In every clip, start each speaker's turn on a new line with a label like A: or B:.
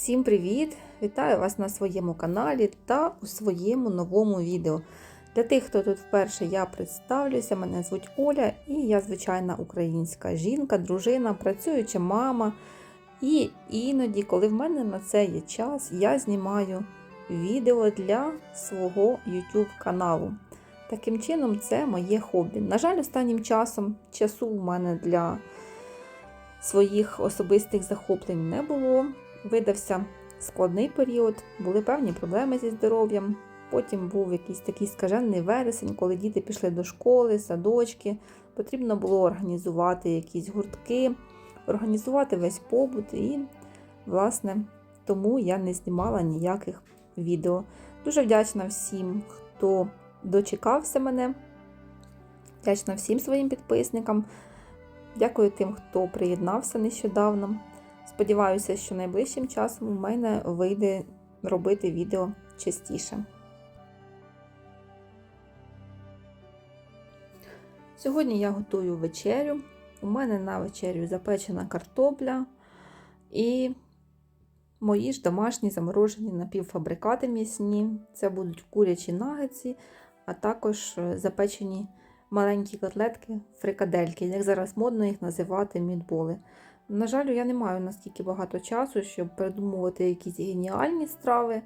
A: Всім привіт! Вітаю вас на своєму каналі та у своєму новому відео. Для тих, хто тут вперше, я представлюся, мене звуть Оля, і я звичайна українська жінка, дружина, працююча мама. І іноді, коли в мене на це є час, я знімаю відео для свого YouTube каналу. Таким чином, це моє хобі. На жаль, останнім часом часу у мене для своїх особистих захоплень не було. Видався складний період, були певні проблеми зі здоров'ям. Потім був якийсь такий скажений вересень, коли діти пішли до школи, садочки. Потрібно було організувати якісь гуртки, організувати весь побут, і, власне, тому я не знімала ніяких відео. Дуже вдячна всім, хто дочекався мене. Вдячна всім своїм підписникам. Дякую тим, хто приєднався нещодавно. Сподіваюся, що найближчим часом у мене вийде робити відео частіше. Сьогодні я готую вечерю. У мене на вечерю запечена картопля і мої ж домашні заморожені напівфабрикати м'ясні. Це будуть курячі нагетси, а також запечені маленькі котлетки, фрикадельки, як зараз модно їх називати мідболи. На жаль, я не маю настільки багато часу, щоб придумувати якісь геніальні страви.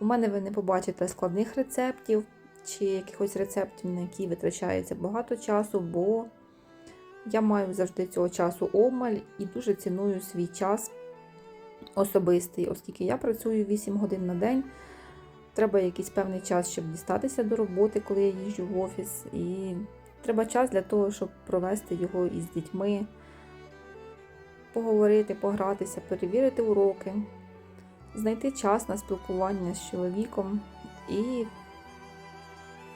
A: У мене ви не побачите складних рецептів чи якихось рецептів, на які витрачається багато часу, бо я маю завжди цього часу обмаль і дуже ціную свій час особистий, оскільки я працюю 8 годин на день. Треба якийсь певний час, щоб дістатися до роботи, коли я їжджу в офіс. І треба час для того, щоб провести його із дітьми поговорити, погратися, перевірити уроки, знайти час на спілкування з чоловіком і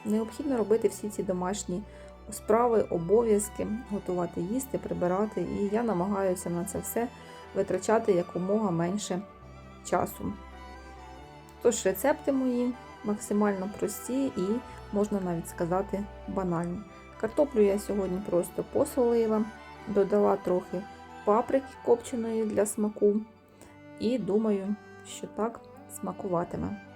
A: необхідно робити всі ці домашні справи, обов'язки, готувати їсти, прибирати. І я намагаюся на це все витрачати якомога менше часу. Тож рецепти мої максимально прості і, можна навіть сказати, банальні. Картоплю я сьогодні просто посолила, додала трохи паприки копченої для смаку. І думаю, що так смакуватиме.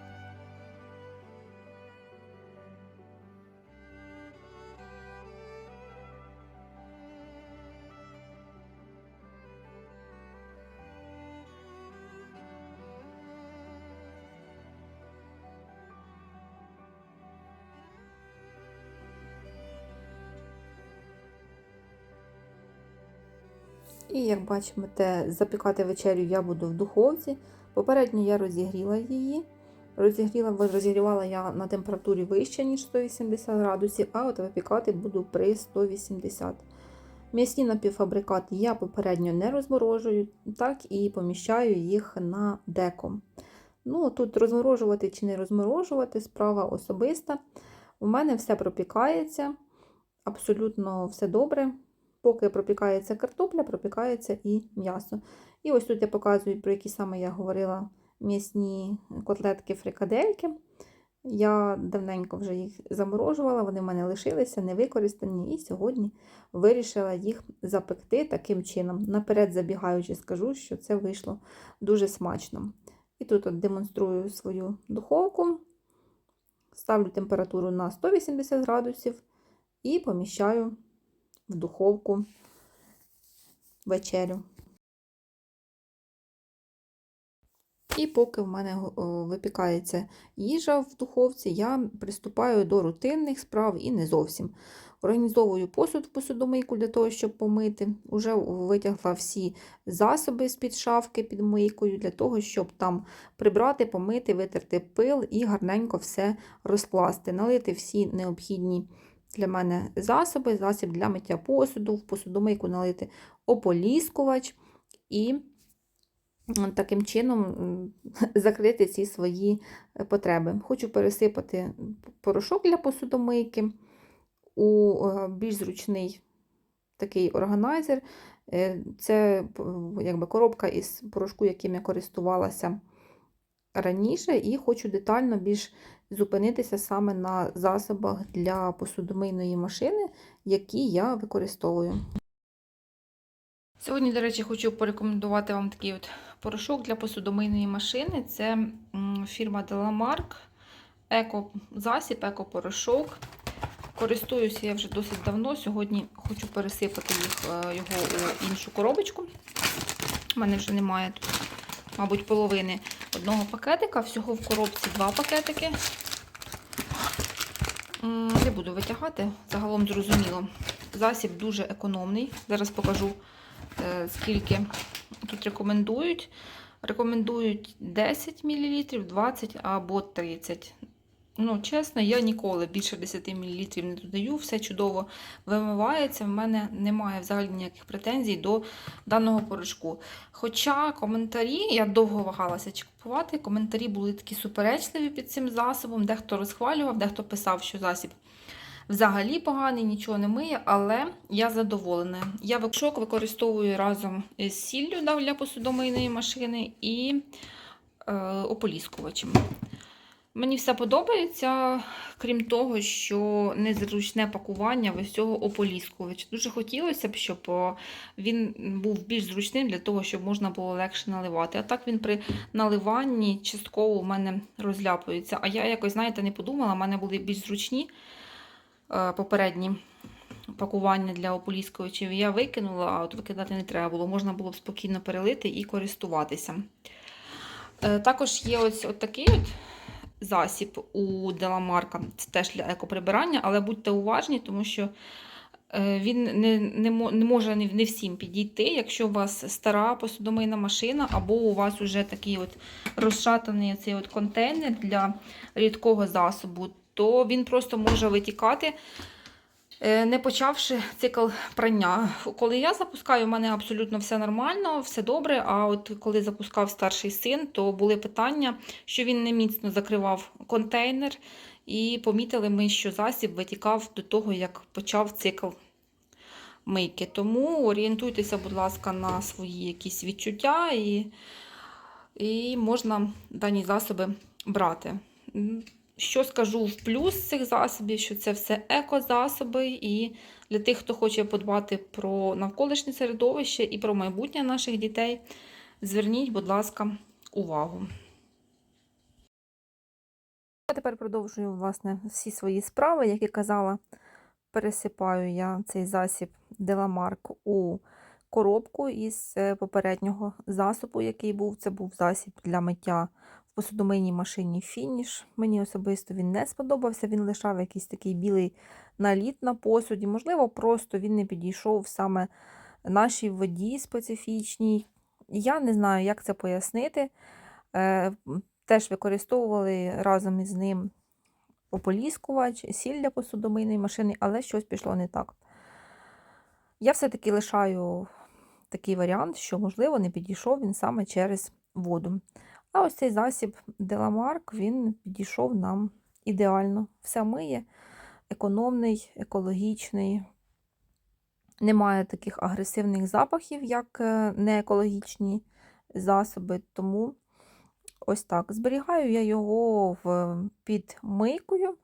A: Як бачите, запікати вечерю я буду в духовці. Попередньо я розігріла її. Розігріла, розігрівала я на температурі вище, ніж 180 градусів, а от випікати буду при 180. М'ясні напівфабрикати я попередньо не розморожую, так і поміщаю їх на деко. Ну, Тут розморожувати чи не розморожувати, справа особиста. У мене все пропікається, абсолютно все добре. Поки пропікається картопля, пропікається і м'ясо. І ось тут я показую, про які саме я говорила м'ясні котлетки фрикадельки. Я давненько вже їх заморожувала, вони в мене лишилися, не використані, і сьогодні вирішила їх запекти таким чином. Наперед забігаючи, скажу, що це вийшло дуже смачно. І тут от демонструю свою духовку, ставлю температуру на 180 градусів і поміщаю в духовку вечерю. І поки в мене випікається їжа в духовці, я приступаю до рутинних справ і не зовсім. Організовую посуд в посудомийку для того, щоб помити. Уже витягла всі засоби з-під шафки під мийкою, для того, щоб там прибрати, помити, витерти пил і гарненько все розкласти, налити всі необхідні для мене засоби, засіб для миття посуду, в посудомийку налити ополіскувач і таким чином закрити ці свої е, потреби. Хочу пересипати порошок для посудомийки у е, більш зручний такий органайзер. Е, це якби коробка із порошку, яким я користувалася раніше, і хочу детально більш зупинитися саме на засобах для посудомийної машини, які я використовую. Сьогодні, до речі, хочу порекомендувати вам такий от Порошок для посудомийної машини це фірма Delamark, еко-засіб, еко-порошок. Користуюся я вже досить давно. Сьогодні хочу пересипати їх, е, його у іншу коробочку. У мене вже немає тут, мабуть, половини одного пакетика. Всього в коробці два пакетики. Не буду витягати, загалом зрозуміло. Засіб дуже економний. Зараз покажу, е, скільки тут рекомендують. Рекомендують 10 мл, 20 або 30 Ну, чесно, я ніколи більше 10 мл не додаю, все чудово вимивається. В мене немає взагалі ніяких претензій до даного порошку. Хоча коментарі, я довго вагалася чи купувати, коментарі були такі суперечливі під цим засобом. Дехто розхвалював, дехто писав, що засіб взагалі поганий, нічого не миє, але я задоволена. Я векшок використовую разом з сіллю для посудомийної машини і е, ополіскувачем. Мені все подобається, крім того, що незручне пакування ось цього ополіскувача. Дуже хотілося б, щоб він був більш зручним для того, щоб можна було легше наливати. А так він при наливанні частково у мене розляпується. А я якось, знаєте, не подумала, у мене були більш зручні е, попередні пакування для ополіскувачів. Я викинула, а от викидати не треба було. Можна було б спокійно перелити і користуватися. Е, Також є ось от такий от засіб у Деламарка. Це теж для екоприбирання, але будьте уважні, тому що е, він не, не, не може не, всім підійти. Якщо у вас стара посудомийна машина, або у вас вже такий от розшатаний цей от контейнер для рідкого засобу, то він просто може витікати. Е, Не почавши цикл прання. Коли я запускаю, у мене абсолютно все нормально, все добре. А от коли запускав старший син, то були питання, що він не міцно закривав контейнер, і помітили ми, що засіб витікав до того, як почав цикл мийки. Тому орієнтуйтеся, будь ласка, на свої якісь відчуття, і, і можна дані засоби брати. Що скажу в плюс цих засобів, що це все екозасоби, і для тих, хто хоче подбати про навколишнє середовище і про майбутнє наших дітей, зверніть, будь ласка, увагу. Я тепер продовжую власне всі свої справи, як і казала. Пересипаю я цей засіб Деламарк у коробку із е, попереднього засобу, який був. Це був засіб для миття посудомийній машині Фініш. Мені особисто він не сподобався, він лишав якийсь такий білий наліт на посуді. Можливо, просто він не підійшов саме нашій воді специфічній. Я не знаю, як це пояснити. Е, Теж використовували разом із ним ополіскувач, сіль для посудомийної машини, але щось пішло не так. Я все-таки лишаю такий варіант, що, можливо, не підійшов він саме через воду. А ось цей засіб Деламарк, він підійшов нам ідеально. Все миє, економний, екологічний. Немає таких агресивних запахів, як е, неекологічні засоби, тому ось так. Зберігаю я його в, під мийкою.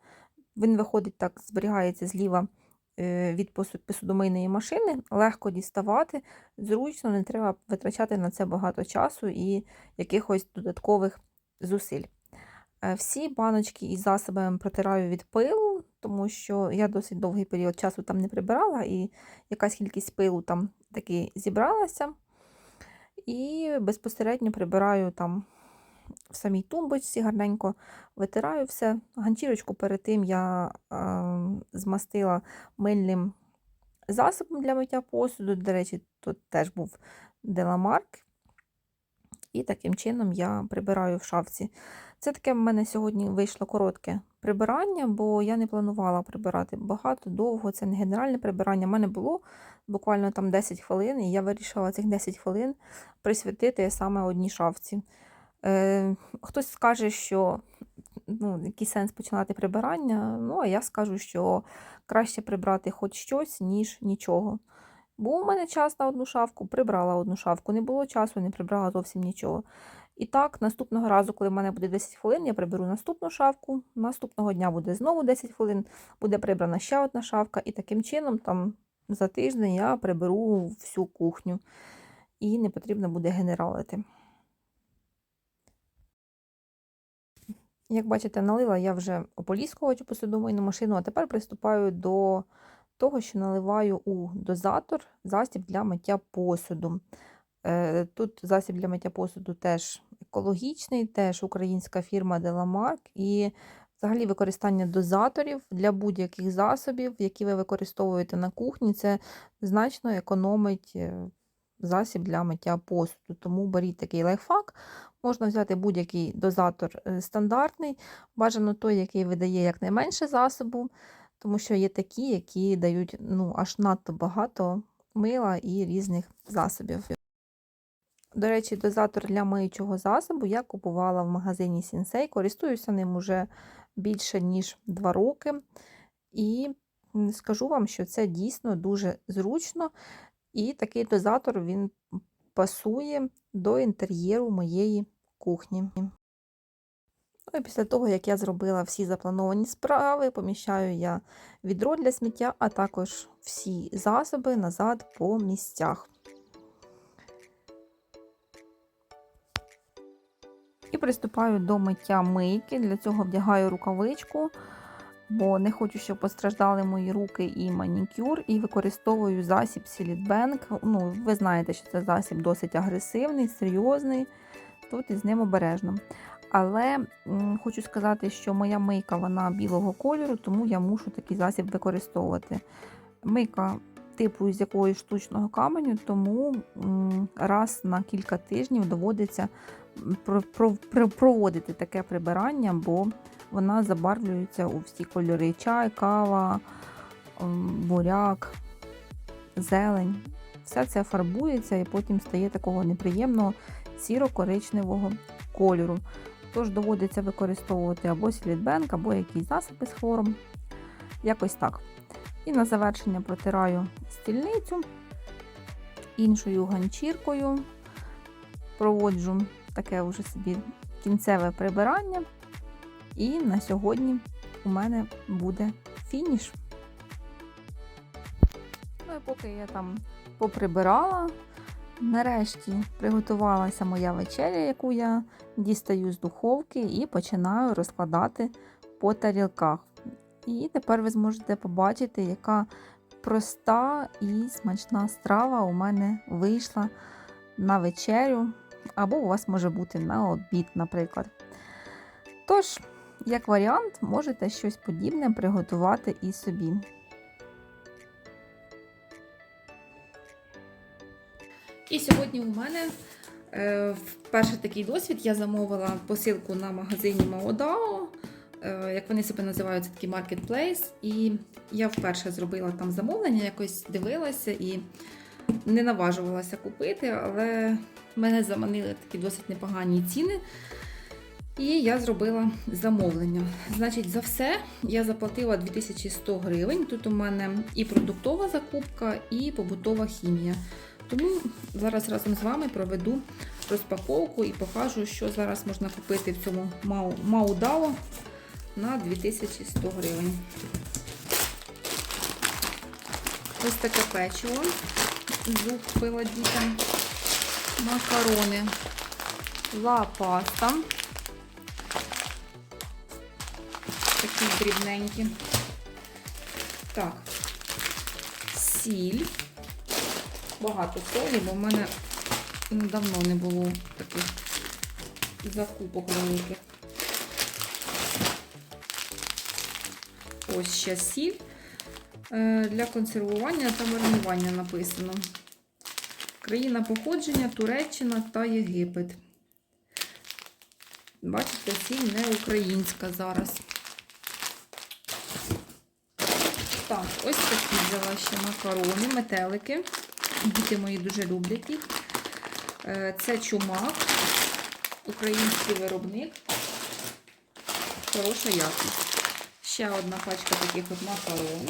A: Він виходить так, зберігається зліва від посудомийної машини, легко діставати, зручно, не треба витрачати на це багато часу і якихось додаткових зусиль. Е, Всі баночки із засобами протираю від пилу, тому що я досить довгий період часу там не прибирала, і якась кількість пилу там таки зібралася. І безпосередньо прибираю там в самій тумбочці гарненько витираю все. Ганчірочку перед тим я змастила мильним засобом для миття посуду. До речі, тут теж був Деламарк. І таким чином я прибираю в шафці. Це таке в мене сьогодні вийшло коротке прибирання, бо я не планувала прибирати багато, довго. Це не генеральне прибирання. У мене було буквально там 10 хвилин, і я вирішила цих 10 хвилин присвятити саме одній шафці. Е, хтось скаже, що ну, який сенс починати прибирання. Ну, а я скажу, що краще прибрати хоч щось, ніж нічого. Був у мене час на одну шафку, прибрала одну шафку. Не було часу, не прибрала зовсім нічого. І так, наступного разу, коли в мене буде 10 хвилин, я приберу наступну шафку. Наступного дня буде знову 10 хвилин, буде прибрана ще одна шафка, і таким чином там за тиждень я приберу всю кухню. І не потрібно буде генералити. Як бачите, налила я вже ополіскувачу посудомийну машину, а тепер приступаю до того, що наливаю у дозатор засіб для миття посуду. Е, Тут засіб для миття посуду теж екологічний, теж українська фірма Деламарк. І взагалі використання дозаторів для будь-яких засобів, які ви використовуєте на кухні, це значно економить е, засіб для миття посуду. Тому беріть такий лайфхак. Можна взяти будь-який дозатор е, стандартний, бажано той, який видає якнайменше засобу, тому що є такі, які дають ну, аж надто багато мила і різних засобів. До речі, дозатор для миючого засобу я купувала в магазині Сінсей. Користуюся ним уже більше, ніж 2 роки. І скажу вам, що це дійсно дуже зручно. І такий дозатор він пасує до інтер'єру моєї кухні. Ну і після того, як я зробила всі заплановані справи, поміщаю я відро для сміття, а також всі засоби назад по місцях. І приступаю до миття мийки. Для цього вдягаю рукавичку, бо не хочу, щоб постраждали мої руки і манікюр. І використовую засіб Silitbank. Ну, ви знаєте, що це засіб досить агресивний, серйозний. Тут із ним обережно. Але м, хочу сказати, що моя мийка вона білого кольору, тому я мушу такий засіб використовувати. Мийка типу з якогось штучного каменю, тому м, раз на кілька тижнів доводиться про- про- про- проводити таке прибирання, бо вона забарвлюється у всі кольори: чай, кава, буряк, зелень. Все це фарбується і потім стає такого неприємного сіро-коричневого кольору. Тож доводиться використовувати або слідбенк, або якісь засоби з хлором. Якось так. І на завершення протираю стільницю іншою ганчіркою. Проводжу таке вже собі кінцеве прибирання. І на сьогодні у мене буде фініш. Ну і поки я там поприбирала, нарешті приготувалася моя вечеря, яку я дістаю з духовки і починаю розкладати по тарілках. І тепер ви зможете побачити, яка проста і смачна страва у мене вийшла на вечерю, або у вас може бути на обід, наприклад. Тож, як варіант, можете щось подібне приготувати і собі. І сьогодні у мене е, перший такий досвід. Я замовила посилку на магазині Маодао, е, як вони себе називають, це такий маркетплейс. І я вперше зробила там замовлення, якось дивилася і не наважувалася купити, але мене заманили такі досить непогані ціни. І я зробила замовлення. Значить, за все я заплатила 2100 гривень. Тут у мене і продуктова закупка, і побутова хімія. Тому зараз разом з вами проведу розпаковку і покажу, що зараз можна купити в цьому Мау- Маудао на 2100 гривень. Ось таке печиво. Зуб купила дітям. Макарони. Ла паста. Такі дрібненькі. Так. Сіль багато солі, бо в мене ну, давно не було таких закупок великих. Ось ще сіль Е, для консервування та маринування написано. Країна походження Туреччина та Єгипет. Бачите, сіль не українська зараз. Так, ось такі взяла ще макарони, метелики. Діти мої дуже люблять їх. Е, Це чумак, український виробник. Хороша якість. Ще одна пачка таких от макарон.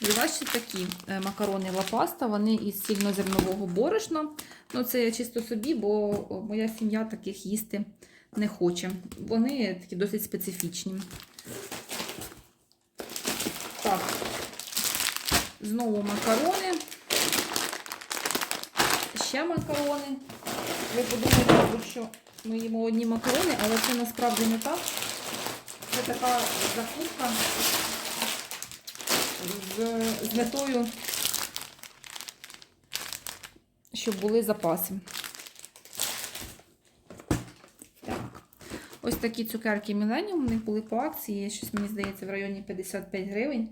A: Взяла ще такі е, макарони лапаста, вони із сільнозернового борошна. Ну, це я чисто собі, бо моя сім'я таких їсти не хоче. Вони такі досить специфічні. Так, знову макарони. Ще макарони. Ви подумаєте, що ми їмо одні макарони, але це насправді не так. Це така закупка з, метою, щоб були запаси. Ось такі цукерки Millennium, у них були по акції, щось мені здається, в районі 55 гривень.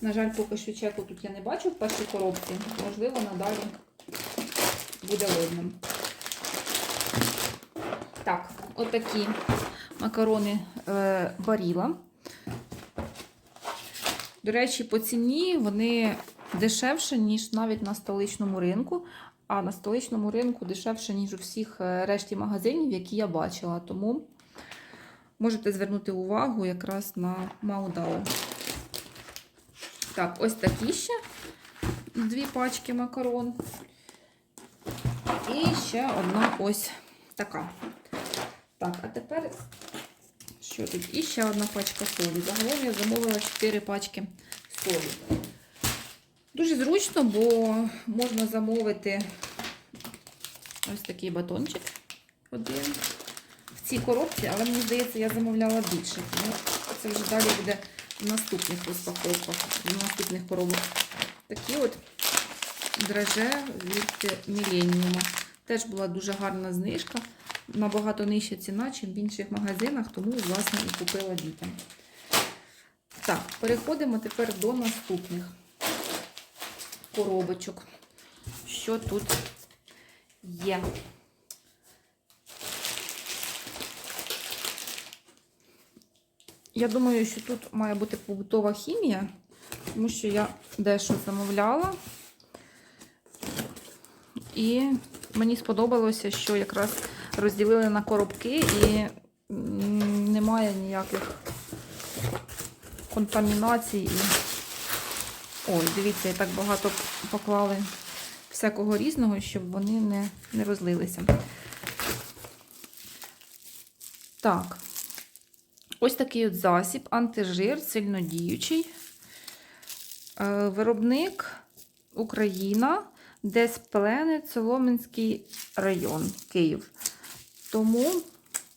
A: На жаль, поки що чеку тут я не бачу в першій коробці. Можливо, надалі буде видно. Так, отакі макарони е, Баріла. До речі, по ціні вони дешевше, ніж навіть на столичному ринку. А на столичному ринку дешевше, ніж у всіх е, решті магазинів, які я бачила. Тому можете звернути увагу якраз на Маудау. Так, ось такі ще дві пачки макарон. І ще одна ось така. Так, а тепер що тут? І ще одна пачка солі. Загалом я замовила 4 пачки солі. Дуже зручно, бо можна замовити ось такий батончик один в цій коробці, але мені здається, я замовляла більше. Це вже далі буде в наступних розпаковках, в наступних коробок. Такі от драже від Міленіума. Теж була дуже гарна знижка. Набагато нижча ціна, ніж в інших магазинах, тому, власне, і купила дітям. Так, переходимо тепер до наступних коробочок. Що тут є? Я думаю, що тут має бути побутова хімія, тому що я дещо замовляла. І мені сподобалося, що якраз розділили на коробки і немає ніяких контамінацій. Ой, дивіться, я так багато поклали всякого різного, щоб вони не, не розлилися. Так. Ось такий от засіб, антижир, сильнодіючий. Е, Виробник Україна, Десплене, Солом'янський район, Київ. Тому,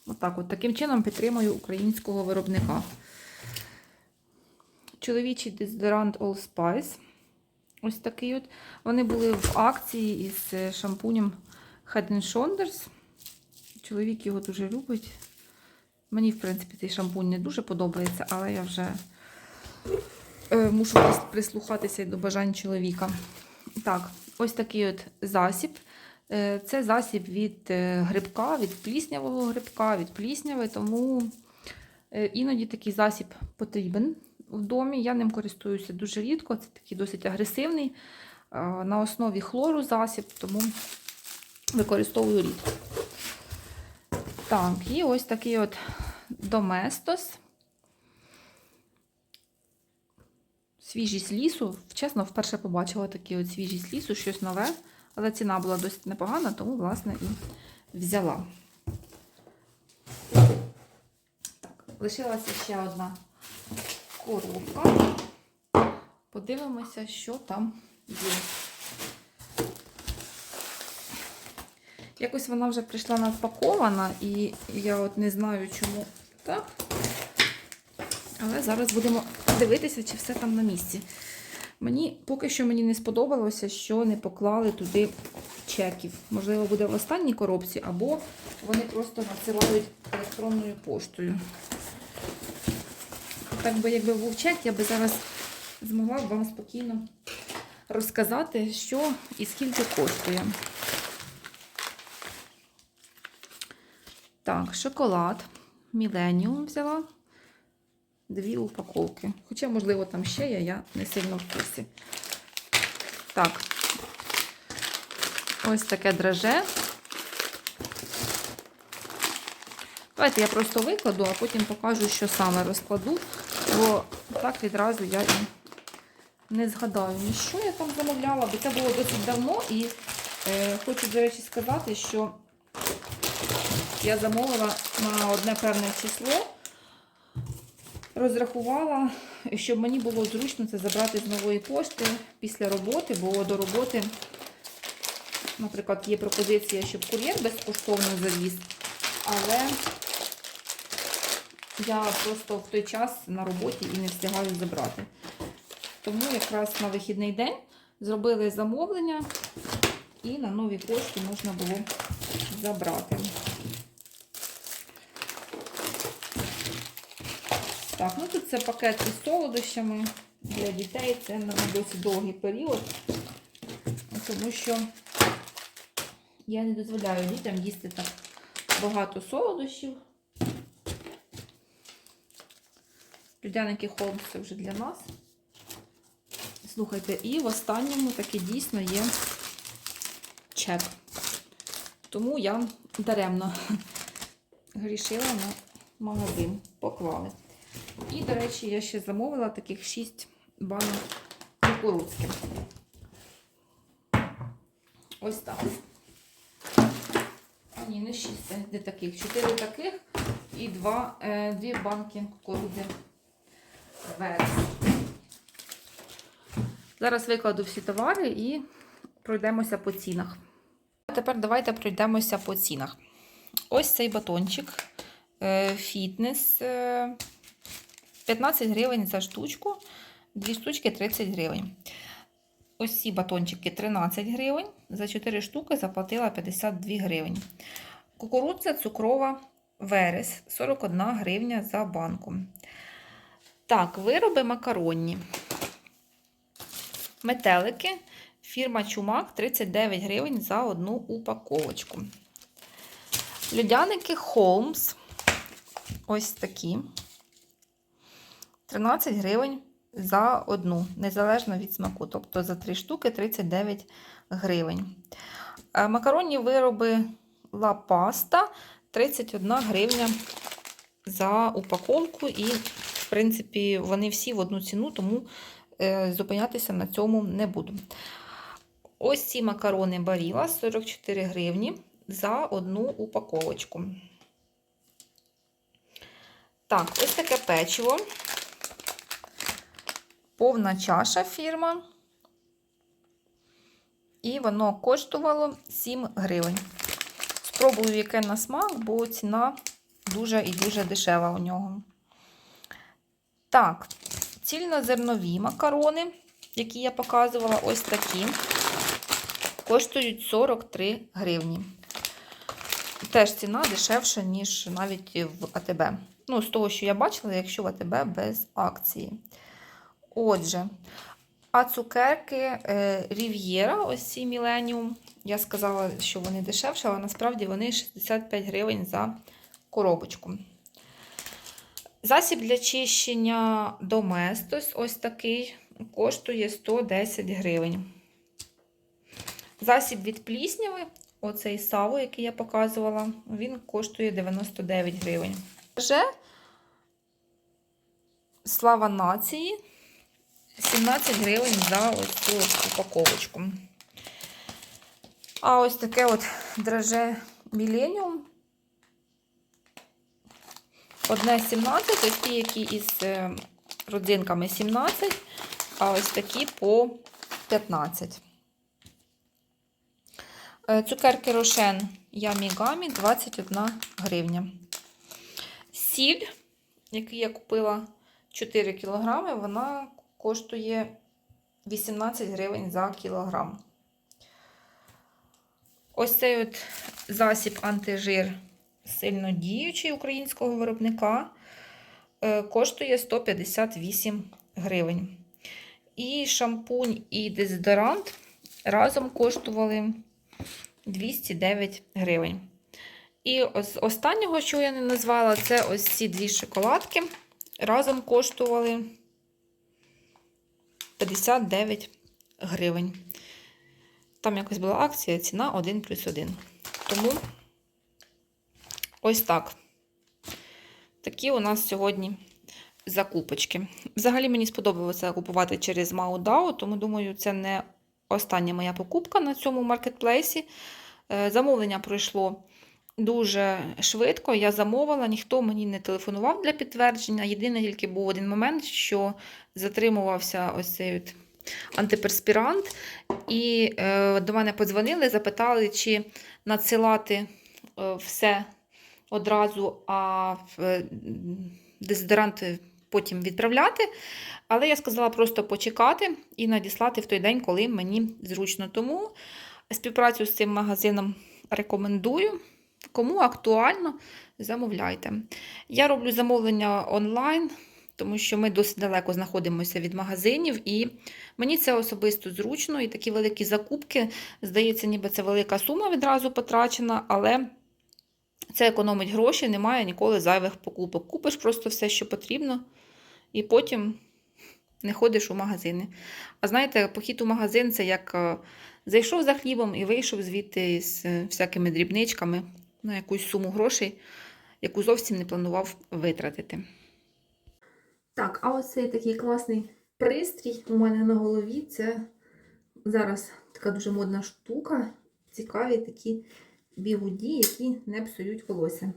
A: отак от, таким чином підтримую українського виробника. Чоловічий дезодорант All Spice. Ось такий от. Вони були в акції із е, шампунем Head Shoulders. Чоловік його дуже любить. Мені, в принципі, цей шампунь не дуже подобається, але я вже е, мушу прислухатися до бажань чоловіка. Так, ось такий от засіб. Е, Це засіб від е, грибка, від пліснявого грибка, від плісняви, тому іноді такий засіб потрібен в домі. Я ним користуюся дуже рідко. Це такий досить агресивний. На основі хлору засіб, тому використовую рідко. Так, і ось такий от Доместос. Свіжість лісу. Чесно, вперше побачила такий от свіжість лісу, щось нове. Але ціна була досить непогана, тому, власне, і взяла. Так, лишилася ще одна коробка. Подивимося, що там є. Якось вона вже прийшла надпакована, і я от не знаю, чому так. Але зараз будемо дивитися, чи все там на місці. Мені поки що мені не сподобалося, що не поклали туди чеків. Можливо, буде в останній коробці, або вони просто надсилають електронною поштою. Так би, якби був чек, я би зараз змогла б вам спокійно розказати, що і скільки коштує. Так, шоколад. Міленіум взяла. Дві упаковки. Хоча, можливо, там ще є, я не сильно в курсі. Так. Ось таке драже. Давайте я просто викладу, а потім покажу, що саме розкладу, бо так відразу я і не згадаю, що я там замовляла, бо це було досить давно. І е, хочу, до речі, сказати, що я замовила на одне певне число, розрахувала, щоб мені було зручно це забрати з нової пошти після роботи, бо до роботи, наприклад, є пропозиція, щоб кур'єр безкоштовно завіз, але я просто в той час на роботі і не встигаю забрати. Тому якраз на вихідний день зробили замовлення і на нові кошти можна було забрати. Так, ну тут це пакет із солодощами для дітей. Це на досить довгий період, тому що я не дозволяю дітям їсти так багато солодощів. Людяники Холмс це вже для нас. Слухайте, і в останньому таки дійсно є чек. Тому я даремно грішила на магазин. Поклали. І, до речі, я ще замовила таких 6 банок кукурудзки. Ось так. А ні, не 6, це не таких. 4 таких і 2, е, 2 банки кукурудзи. Верес. Зараз викладу всі товари і пройдемося по цінах. Тепер давайте пройдемося по цінах. Ось цей батончик е, фітнес. Е, 15 гривень за штучку, 2 штучки 30 гривень. Ось ці батончики 13 гривень, за 4 штуки заплатила 52 гривень. Кукурудза цукрова верес 41 гривня за банку. Так, вироби макаронні. Метелики. Фірма Чумак 39 гривень за одну упаковочку. Льодяники Холмс. Ось такі. 13 гривень за одну, незалежно від смаку. Тобто за 3 штуки 39 гривень. Е, Макаронні вироби La Pasta 31 гривня за упаковку. І, в принципі, вони всі в одну ціну, тому е, зупинятися на цьому не буду. Ось ці макарони Баріла 44 гривні за одну упаковочку. Так, ось таке печиво. Повна чаша фірма. І воно коштувало 7 гривень. Спробую, яке на смак, бо ціна дуже і дуже дешева у нього. Так, цільнозернові макарони, які я показувала, ось такі, коштують 43 гривні. Теж ціна дешевша, ніж навіть в АТБ. Ну, з того, що я бачила, якщо в АТБ без акції. Отже, а цукерки е, Рів'єра, ось ці Міленіум. Я сказала, що вони дешевші, але насправді вони 65 гривень за коробочку. Засіб для чищення Доместос, ось такий, коштує 110 гривень. Засіб від плісняви, оцей саву, який я показувала, він коштує 99 гривень. Вже слава нації. 17 гривень за ось цю упаковочку. А ось таке от драже Millennium. Одне 17, ось ті, які із е, родзинками 17, а ось такі по 15. Е, Цукерки Рошен Ямігамі 21 гривня. Сіль, який я купила 4 кг, вона коштує 18 гривень за кілограм. Ось цей от засіб антижир сильно діючий українського виробника е, коштує 158 гривень. І шампунь, і дезодорант разом коштували 209 гривень. І з останнього, що я не назвала, це ось ці дві шоколадки. Разом коштували 59 гривень. Там якось була акція, ціна 1 плюс 1. Тому ось так. Такі у нас сьогодні закупочки. Взагалі мені сподобалося купувати через Маудау, тому думаю, це не остання моя покупка на цьому маркетплейсі. Е, Замовлення пройшло дуже швидко. Я замовила, ніхто мені не телефонував для підтвердження. Єдине тільки був один момент, що затримувався ось цей от антиперспірант. І е, до мене подзвонили, запитали, чи надсилати е, все одразу, а е, дезодорант потім відправляти. Але я сказала просто почекати і надіслати в той день, коли мені зручно. Тому співпрацю з цим магазином рекомендую. Кому актуально, замовляйте. Я роблю замовлення онлайн, тому що ми досить далеко знаходимося від магазинів, і мені це особисто зручно. І такі великі закупки, здається, ніби це велика сума відразу потрачена, але це економить гроші, немає ніколи зайвих покупок. Купиш просто все, що потрібно, і потім не ходиш у магазини. А знаєте, похід у магазин це як е, зайшов за хлібом і вийшов звідти з е, всякими дрібничками на якусь суму грошей, яку зовсім не планував витратити. Так, а ось цей такий класний пристрій у мене на голові. Це зараз така дуже модна штука. Цікаві такі бігуді, які не псують волосся.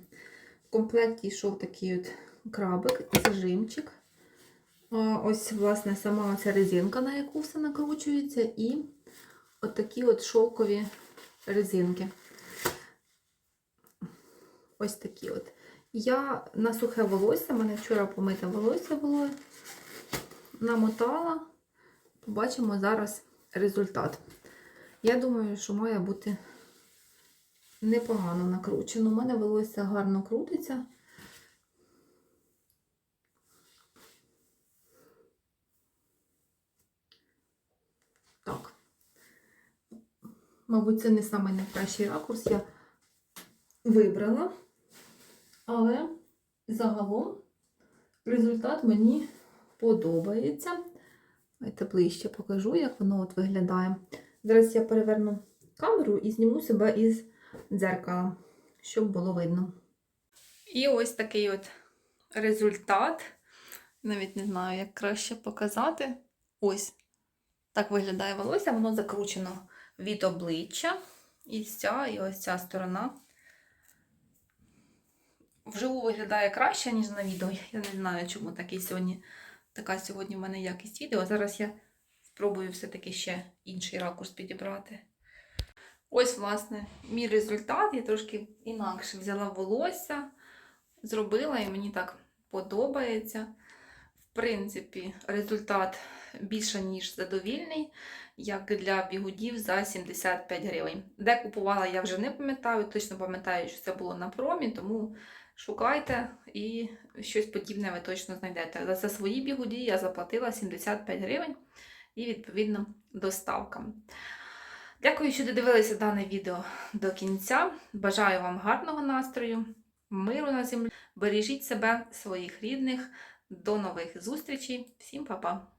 A: В комплекті йшов такий от крабик, зажимчик. А, Ось, власне, сама ця резинка, на яку все накручується, і от такі от шовкові резинки. Ось такі от. Я на сухе волосся, мене вчора помите волосся було, намотала. Побачимо зараз результат. Я думаю, що має бути непогано накручено. У мене волосся гарно крутиться. Так. Мабуть, це не найкращий ракурс я вибрала. Але загалом результат мені подобається. Давайте ближче покажу, як воно от виглядає. Зараз я переверну камеру і зніму себе із дзеркала, щоб було видно. І ось такий от результат. Навіть не знаю, як краще показати. Ось так виглядає волосся, воно закручено від обличчя. І ця, і ось ця сторона. Вживу виглядає краще, ніж на відео. Я не знаю, чому такий сьогодні, така сьогодні в мене якість відео. Зараз я спробую все-таки ще інший ракурс підібрати. Ось, власне, мій результат. Я трошки інакше взяла волосся, зробила і мені так подобається. В принципі, результат більше, ніж задовільний, як для бігудів за 75 гривень. Де купувала, я вже не пам'ятаю, точно пам'ятаю, що це було на промі, тому шукайте і щось подібне ви точно знайдете. За це свої бігуді я заплатила 75 гривень і, відповідно, доставка. Дякую, що додивилися дане відео до кінця. Бажаю вам гарного настрою, миру на землі. Бережіть себе, своїх рідних. До нових зустрічей. Всім па-па!